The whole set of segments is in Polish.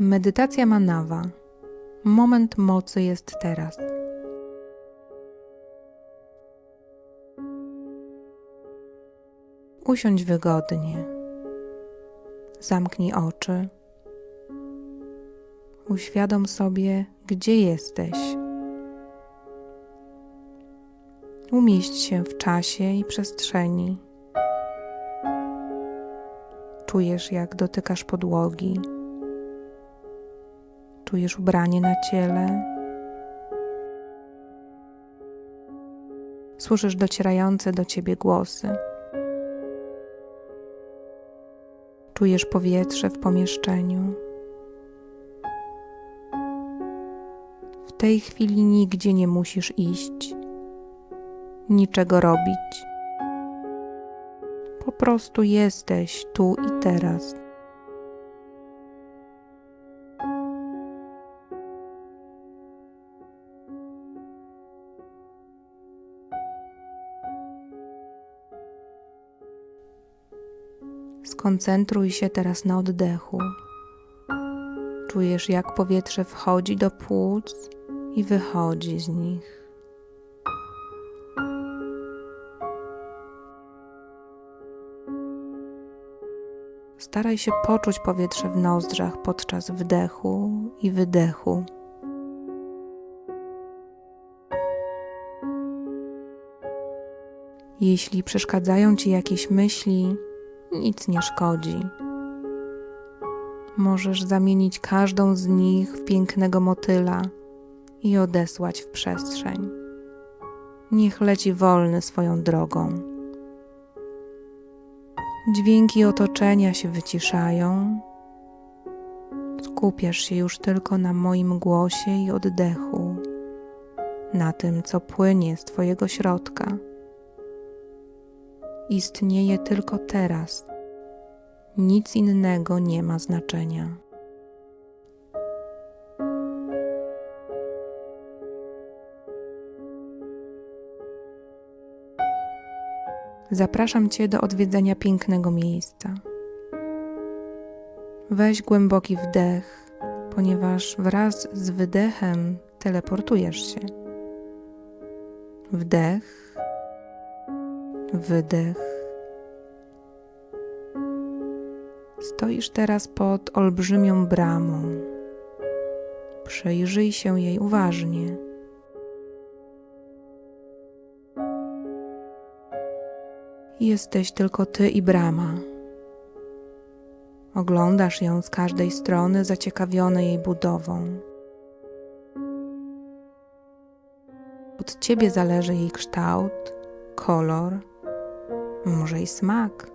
Medytacja Manawa. Moment mocy jest teraz. Usiądź wygodnie. Zamknij oczy. Uświadom sobie, gdzie jesteś. Umieść się w czasie i przestrzeni. Czujesz, jak dotykasz podłogi. Czujesz ubranie na ciele. Słyszysz docierające do ciebie głosy. Czujesz powietrze w pomieszczeniu. W tej chwili nigdzie nie musisz iść, niczego robić. Po prostu jesteś tu i teraz. Skoncentruj się teraz na oddechu. Czujesz, jak powietrze wchodzi do płuc i wychodzi z nich. Staraj się poczuć powietrze w nozdrzach podczas wdechu i wydechu. Jeśli przeszkadzają ci jakieś myśli, nic nie szkodzi. Możesz zamienić każdą z nich w pięknego motyla i odesłać w przestrzeń. Niech leci wolny swoją drogą. Dźwięki otoczenia się wyciszają. Skupiasz się już tylko na moim głosie i oddechu, na tym, co płynie z Twojego środka. Istnieje tylko teraz. Nic innego nie ma znaczenia. Zapraszam Cię do odwiedzenia pięknego miejsca. Weź głęboki wdech, ponieważ wraz z wydechem teleportujesz się. Wdech, wydech. Stoisz teraz pod olbrzymią bramą. Przejrzyj się jej uważnie. Jesteś tylko ty i brama. Oglądasz ją z każdej strony, zaciekawiony jej budową. Od ciebie zależy jej kształt, kolor, może i smak.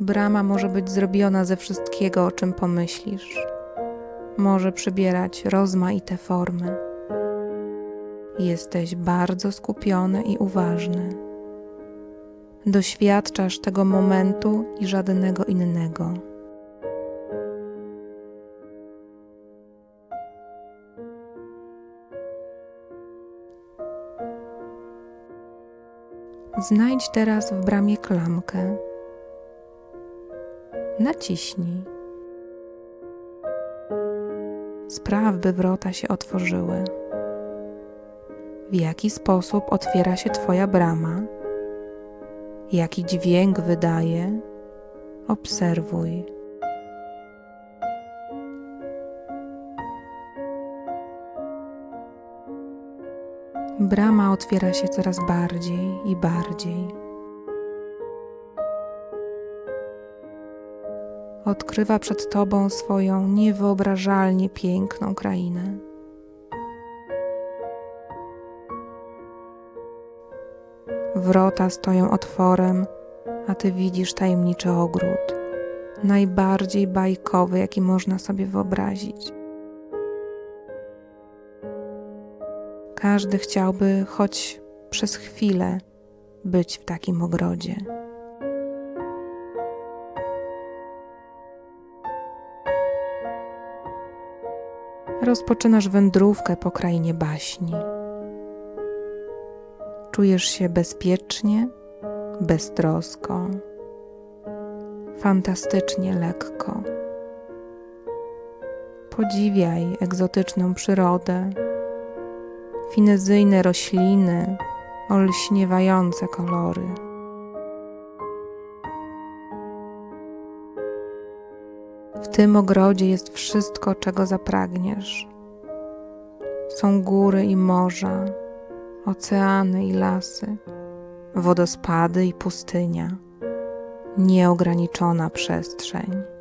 Brama może być zrobiona ze wszystkiego, o czym pomyślisz. Może przybierać rozmaite formy. Jesteś bardzo skupiony i uważny. Doświadczasz tego momentu i żadnego innego. Znajdź teraz w bramie klamkę. Naciśnij. Spraw, by wrota się otworzyły. W jaki sposób otwiera się Twoja brama? Jaki dźwięk wydaje? Obserwuj. Brama otwiera się coraz bardziej i bardziej. Odkrywa przed Tobą swoją niewyobrażalnie piękną krainę. Wrota stoją otworem, a Ty widzisz tajemniczy ogród, najbardziej bajkowy, jaki można sobie wyobrazić. Każdy chciałby choć przez chwilę być w takim ogrodzie. Rozpoczynasz wędrówkę po krainie baśni. Czujesz się bezpiecznie, beztrosko, fantastycznie lekko. Podziwiaj egzotyczną przyrodę, finezyjne rośliny, olśniewające kolory. W tym ogrodzie jest wszystko, czego zapragniesz. Są góry i morza, oceany i lasy, wodospady i pustynia, nieograniczona przestrzeń.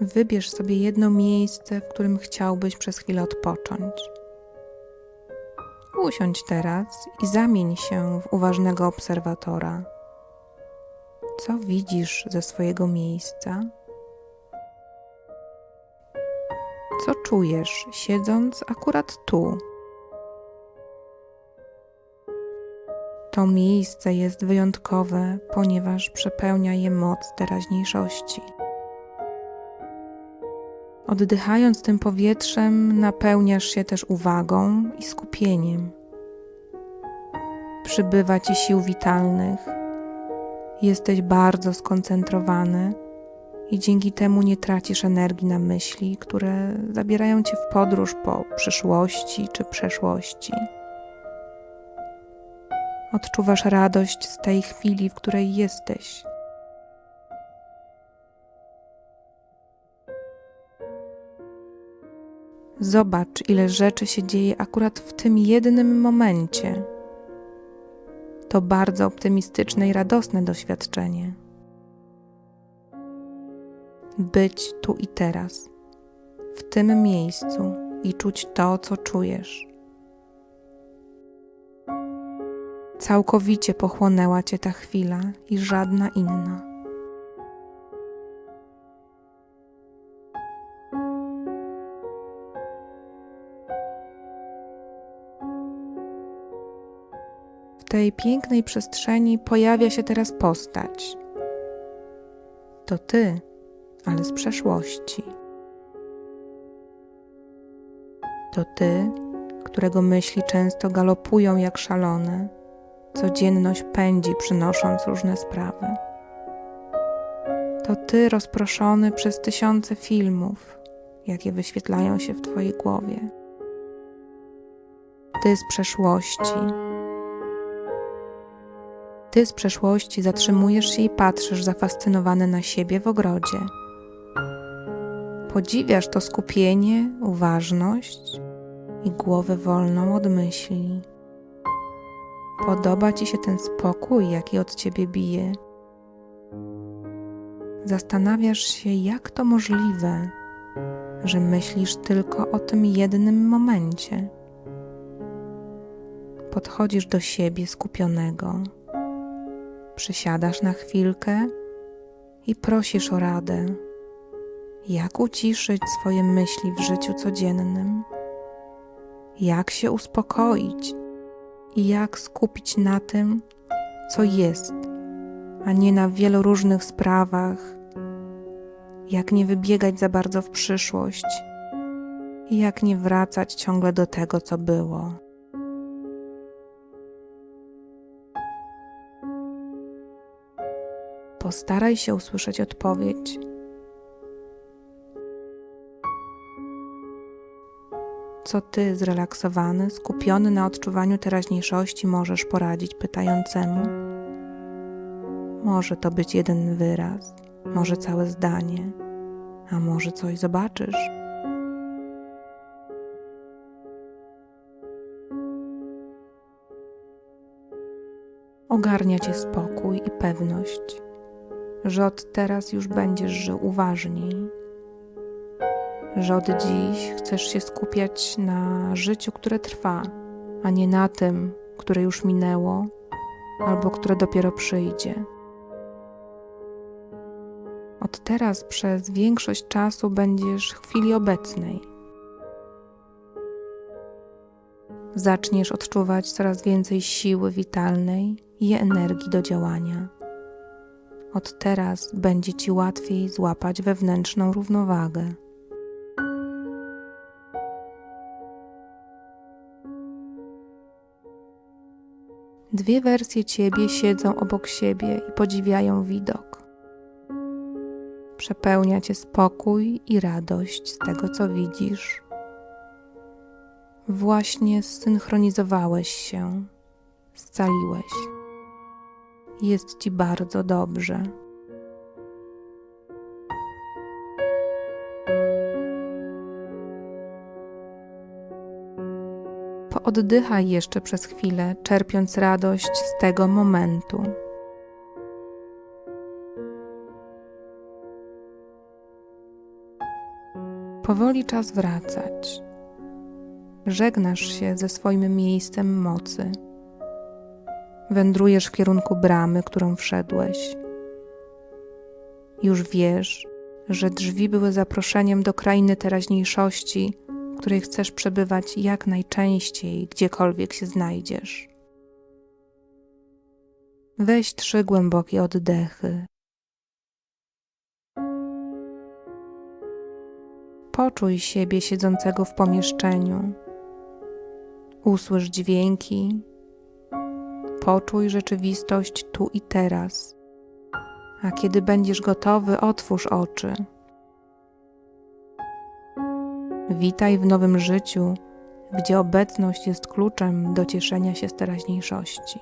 Wybierz sobie jedno miejsce, w którym chciałbyś przez chwilę odpocząć. Usiądź teraz i zamień się w uważnego obserwatora. Co widzisz ze swojego miejsca? Co czujesz, siedząc akurat tu? To miejsce jest wyjątkowe, ponieważ przepełnia je moc teraźniejszości. Oddychając tym powietrzem, napełniasz się też uwagą i skupieniem. Przybywa ci sił witalnych, jesteś bardzo skoncentrowany i dzięki temu nie tracisz energii na myśli, które zabierają cię w podróż po przyszłości czy przeszłości. Odczuwasz radość z tej chwili, w której jesteś. Zobacz, ile rzeczy się dzieje akurat w tym jednym momencie. To bardzo optymistyczne i radosne doświadczenie. Być tu i teraz, w tym miejscu i czuć to, co czujesz. Całkowicie pochłonęła cię ta chwila i żadna inna. Tej pięknej przestrzeni pojawia się teraz postać. To ty, ale z przeszłości. To ty, którego myśli często galopują jak szalone, codzienność pędzi, przynosząc różne sprawy. To ty rozproszony przez tysiące filmów, jakie wyświetlają się w twojej głowie. Ty z przeszłości ty z przeszłości zatrzymujesz się i patrzysz zafascynowany na siebie w ogrodzie. Podziwiasz to skupienie, uważność i głowę wolną od myśli. Podoba ci się ten spokój, jaki od ciebie bije. Zastanawiasz się, jak to możliwe, że myślisz tylko o tym jednym momencie. Podchodzisz do siebie skupionego przysiadasz na chwilkę i prosisz o radę, jak uciszyć swoje myśli w życiu codziennym, jak się uspokoić i jak skupić na tym, co jest, a nie na wielu różnych sprawach, jak nie wybiegać za bardzo w przyszłość i jak nie wracać ciągle do tego, co było. Postaraj się usłyszeć odpowiedź. Co ty, zrelaksowany, skupiony na odczuwaniu teraźniejszości, możesz poradzić pytającemu? Może to być jeden wyraz, może całe zdanie, a może coś zobaczysz. Ogarnia cię spokój i pewność że od teraz już będziesz żył uważniej, że od dziś chcesz się skupiać na życiu, które trwa, a nie na tym, które już minęło albo które dopiero przyjdzie. Od teraz przez większość czasu będziesz w chwili obecnej. zaczniesz odczuwać coraz więcej siły witalnej i energii do działania. Od teraz będzie ci łatwiej złapać wewnętrzną równowagę. Dwie wersje ciebie siedzą obok siebie i podziwiają widok. Przepełnia cię spokój i radość z tego, co widzisz. Właśnie zsynchronizowałeś się, scaliłeś. Jest ci bardzo dobrze. Pooddychaj jeszcze przez chwilę, czerpiąc radość z tego momentu. Powoli czas wracać. Żegnasz się ze swoim miejscem mocy. Wędrujesz w kierunku bramy, którą wszedłeś. Już wiesz, że drzwi były zaproszeniem do krainy teraźniejszości, w której chcesz przebywać jak najczęściej, gdziekolwiek się znajdziesz. Weź trzy głębokie oddechy. Poczuj siebie siedzącego w pomieszczeniu. Usłysz dźwięki. Poczuj rzeczywistość tu i teraz. A kiedy będziesz gotowy, otwórz oczy. Witaj w nowym życiu, gdzie obecność jest kluczem do cieszenia się z teraźniejszości.